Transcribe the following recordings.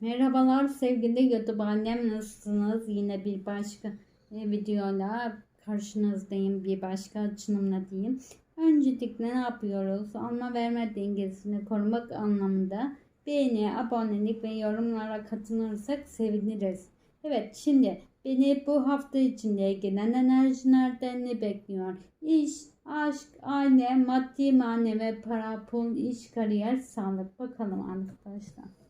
Merhabalar sevgili YouTube annem nasılsınız? Yine bir başka e, videoyla karşınızdayım. Bir başka açılımla diyeyim. Öncelikle ne yapıyoruz? Alma verme dengesini korumak anlamında beğeni, abonelik ve yorumlara katılırsak seviniriz. Evet şimdi beni bu hafta içinde gelen enerjilerden ne bekliyor? İş, aşk, aile, maddi manevi, para, pul, iş, kariyer, sağlık. Bakalım arkadaşlar.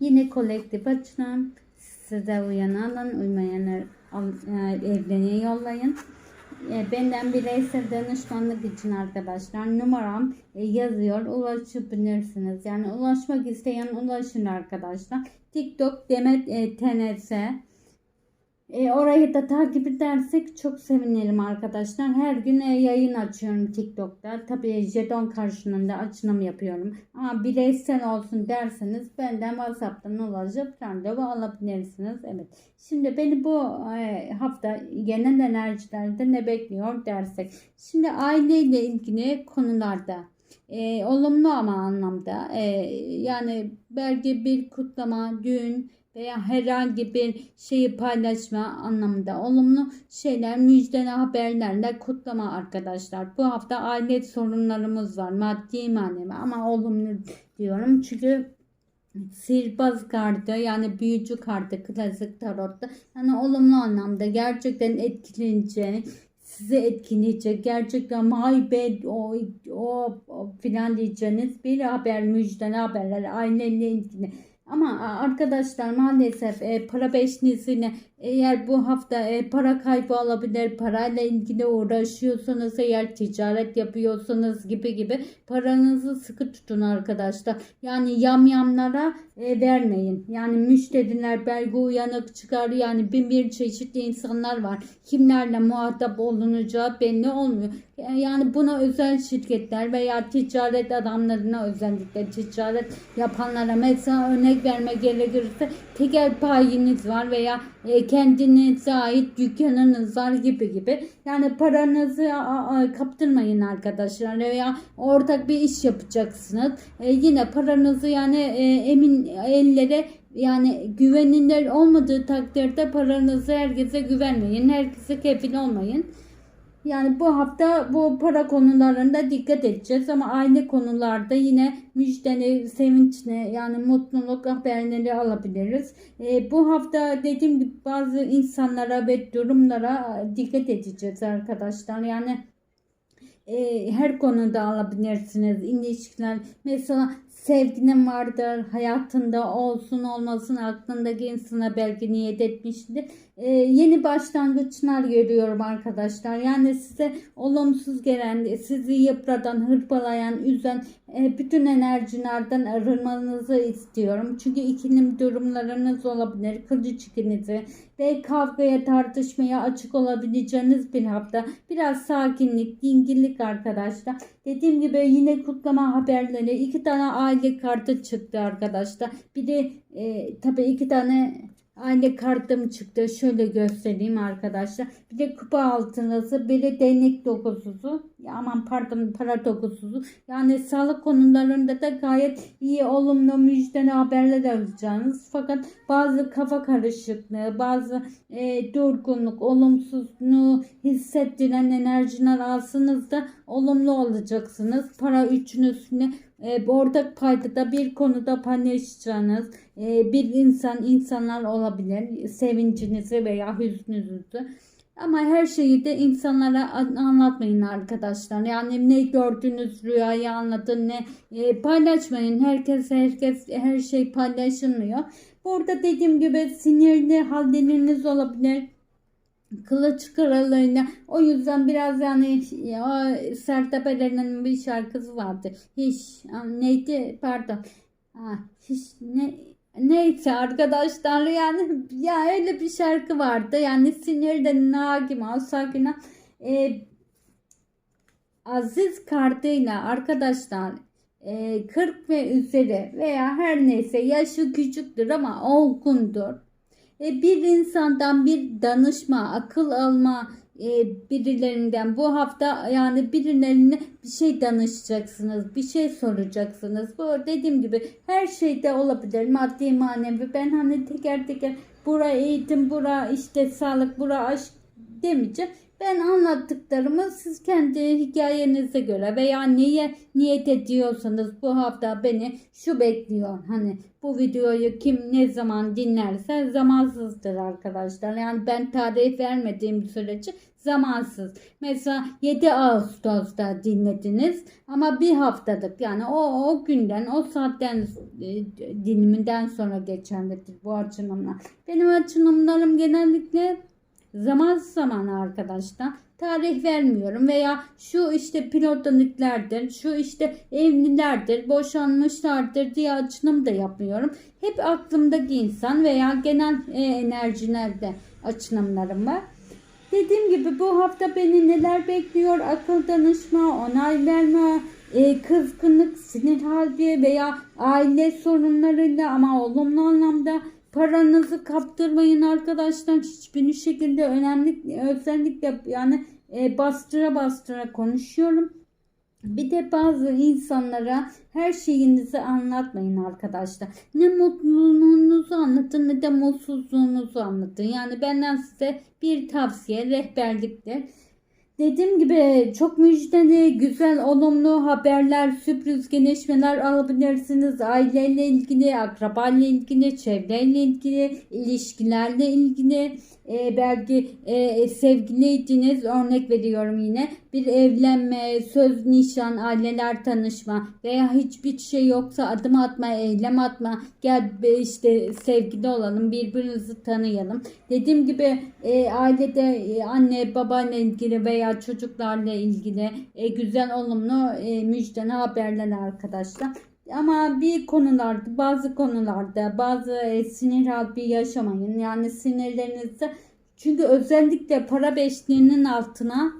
Yine kolektif açılım. Size uyan alın, uymayanlar al- e, evliliğe yollayın. E, Benden bireysel danışmanlık için arkadaşlar numaram e, yazıyor ulaşabilirsiniz. Yani ulaşmak isteyen ulaşın arkadaşlar. TikTok Demet e, TNS e, orayı da takip edersek çok sevinirim arkadaşlar. Her gün e, yayın açıyorum TikTok'ta. Tabii jeton karşılığında açılım yapıyorum. Ama bireysel olsun derseniz benden WhatsApp'tan ulaşıp randevu alabilirsiniz. Evet. Şimdi beni bu e, hafta genel enerjilerde ne bekliyor dersek. Şimdi aileyle ilgili konularda e, olumlu ama anlamda e, yani belki bir kutlama, düğün veya herhangi bir şeyi paylaşma anlamında olumlu şeyler, müjdeli haberlerle kutlama arkadaşlar. Bu hafta aile sorunlarımız var. Maddi manevi ama olumlu diyorum. Çünkü sihirbaz kartı yani büyücü kartı klasik tarotta yani olumlu anlamda gerçekten etkileneceğini sizi etkileyecek gerçekten my bad o, o, o filan diyeceğiniz bir haber müjdeli haberler aileyle ilgili ama arkadaşlar maalesef e, para beşlisine eğer bu hafta e, para kaybı olabilir, parayla ilgili uğraşıyorsanız eğer ticaret yapıyorsanız gibi gibi paranızı sıkı tutun arkadaşlar. Yani yamyamlara e, vermeyin. Yani müşteriler belki uyanık çıkar yani bin bir çeşitli insanlar var. Kimlerle muhatap olunacağı belli olmuyor. E, Yani buna özel şirketler veya ticaret adamlarına özellikle ticaret yapanlara mesela örnek vermek gerekirse tekel payiniz var veya e, kendinize ait dükkanınız var gibi gibi. Yani paranızı kaptırmayın arkadaşlar veya ortak bir iş yapacaksınız. E, yine paranızı yani e, emin ellere yani güvenilir olmadığı takdirde paranızı herkese güvenmeyin. Herkese kefil olmayın. Yani bu hafta bu para konularında dikkat edeceğiz ama aynı konularda yine müjdeli, sevinçli yani mutluluk haberleri alabiliriz. E, bu hafta dediğim gibi bazı insanlara ve durumlara dikkat edeceğiz arkadaşlar. Yani e, her konuda alabilirsiniz. İlişkiler mesela sevginin vardır hayatında olsun olmasın aklındaki insana belki niyet etmiştir. E, yeni başlangıçlar görüyorum arkadaşlar. Yani size olumsuz gelen, sizi yıpratan, hırpalayan, üzen bütün enerjilerden arınmanızı istiyorum. Çünkü ikilim durumlarınız olabilir. Kılıç ikinizi ve kavgaya tartışmaya açık olabileceğiniz bir hafta. Biraz sakinlik, dinginlik arkadaşlar. Dediğim gibi yine kutlama haberleri. iki tane aile kartı çıktı arkadaşlar. Bir de e, tabii iki tane aile kartım çıktı. Şöyle göstereyim arkadaşlar. Bir de kupa altınızı, bir de değnek dokuzusu. Ya aman pardon para dokuzusu. Yani sağlık konularında da gayet iyi olumlu müjdeli haberler alacağınız. Fakat bazı kafa karışıklığı, bazı e, durgunluk, olumsuzluğu hissettiren enerjiler alsınız da olumlu olacaksınız. Para üçünüzüne e, ortak paydada bir konuda paylaşacağınız e, bir insan insanlar olabilir. Sevincinizi veya hüznünüzü. Ama her şeyi de insanlara an- anlatmayın arkadaşlar. Yani ne gördüğünüz rüyayı anlatın ne e, paylaşmayın. Herkes herkes her şey paylaşılmıyor. Burada dediğim gibi sinirli halleriniz olabilir. Kılıç kralıyla o yüzden biraz yani ya, Sertab Erener'in bir şarkısı vardı. Hiç neydi pardon. Ha, hiç ne Neyse arkadaşlar yani ya öyle bir şarkı vardı. Yani sinirden sakin ol. Ee, Aziz kartıyla arkadaşlar e, 40 ve üzeri veya her neyse yaşı küçüktür ama olgundur. E, bir insandan bir danışma, akıl alma e, birilerinden bu hafta yani birilerine bir şey danışacaksınız, bir şey soracaksınız. Bu dediğim gibi her şeyde olabilir. Maddi manevi. Ben hani teker teker bura eğitim, bura işte sağlık, bura aşk demeyeceğim. Ben anlattıklarımı siz kendi hikayenize göre veya niye niyet ediyorsanız bu hafta beni şu bekliyor. Hani bu videoyu kim ne zaman dinlerse zamansızdır arkadaşlar. Yani ben tarih vermediğim sürece zamansız. Mesela 7 Ağustos'ta dinlediniz ama bir haftalık yani o, o günden o saatten e, diliminden sonra geçerlidir bu açılımlar. Benim açılımlarım genellikle zaman zaman arkadaşlar tarih vermiyorum veya şu işte platoniklerdir, şu işte evlilerdir, boşanmışlardır diye açılım da yapmıyorum. Hep aklımdaki insan veya genel e, enerjilerde açılımlarım var. Dediğim gibi bu hafta beni neler bekliyor? Akıl danışma, onay verme, e, kızgınlık, sinir hali veya aile sorunlarıyla ama olumlu anlamda paranızı kaptırmayın arkadaşlar. Hiçbir şekilde önemli özellikle yani e, bastıra bastıra konuşuyorum. Bir de bazı insanlara her şeyinizi anlatmayın arkadaşlar. Ne mutluluğunuzu anlatın ne de mutsuzluğunuzu anlatın. Yani benden size bir tavsiye rehberliktir. Dediğim gibi çok müjdeli, güzel, olumlu haberler, sürpriz gelişmeler alabilirsiniz. Aileyle ilgili, akrabayla ilgili, çevreyle ilgili, ilişkilerle ilgili. E, belki e, sevgiliydiniz örnek veriyorum yine bir evlenme, söz nişan, aileler tanışma veya hiçbir şey yoksa adım atma, eylem atma gel işte sevgili olalım birbirimizi tanıyalım. Dediğim gibi e, ailede e, anne babayla ilgili veya çocuklarla ilgili e, güzel olumlu e, müjdeli haberler arkadaşlar. Ama bir konularda bazı konularda bazı e, sinir harbi yaşamayın. Yani sinirlerinizde çünkü özellikle para beşliğinin altına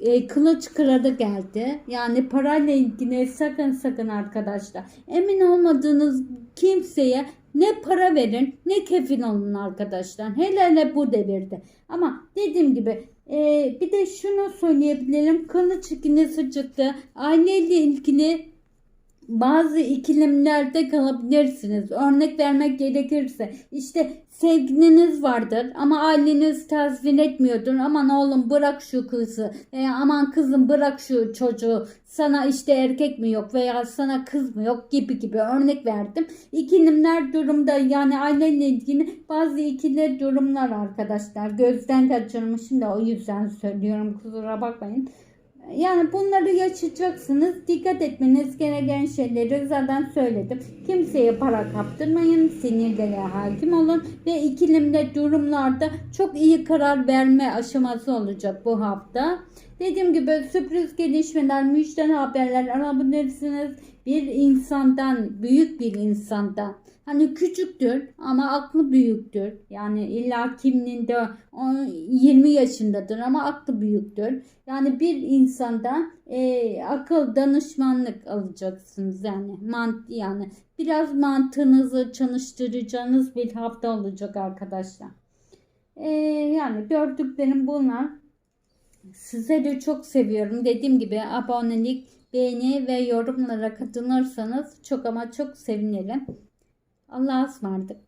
e, kılıç kralı geldi. Yani parayla ilgili sakın sakın arkadaşlar. Emin olmadığınız kimseye ne para verin ne kefil olun arkadaşlar. Hele hele bu devirde. Ama dediğim gibi e, bir de şunu söyleyebilirim. Kılıç ikincisi çıktı. Aileyle ilgili bazı ikilemlerde kalabilirsiniz. Örnek vermek gerekirse işte sevgiliniz vardır ama aileniz tazmin etmiyordur. Aman oğlum bırak şu kızı veya aman kızım bırak şu çocuğu sana işte erkek mi yok veya sana kız mı yok gibi gibi örnek verdim. İkilimler durumda yani aileyle ilgili bazı ikili durumlar arkadaşlar gözden kaçırmışım da o yüzden söylüyorum kusura bakmayın. Yani bunları yaşayacaksınız. Dikkat etmeniz gereken şeyleri zaten söyledim. Kimseye para kaptırmayın. Sinirlere hakim olun. Ve ikilimde durumlarda çok iyi karar verme aşaması olacak bu hafta. Dediğim gibi sürpriz gelişmeler, müjdeli haberler alabilirsiniz. Bir insandan, büyük bir insandan Hani küçüktür ama aklı büyüktür. Yani illa kimliğinde 20 yaşındadır ama aklı büyüktür. Yani bir insandan e, akıl danışmanlık alacaksınız yani mant yani biraz mantığınızı çalıştıracağınız bir hafta olacak arkadaşlar. E, yani gördüklerim bunlar. Sizleri çok seviyorum. Dediğim gibi abonelik, beğeni ve yorumlara katılırsanız çok ama çok sevinirim. Allah'a ısmarladık.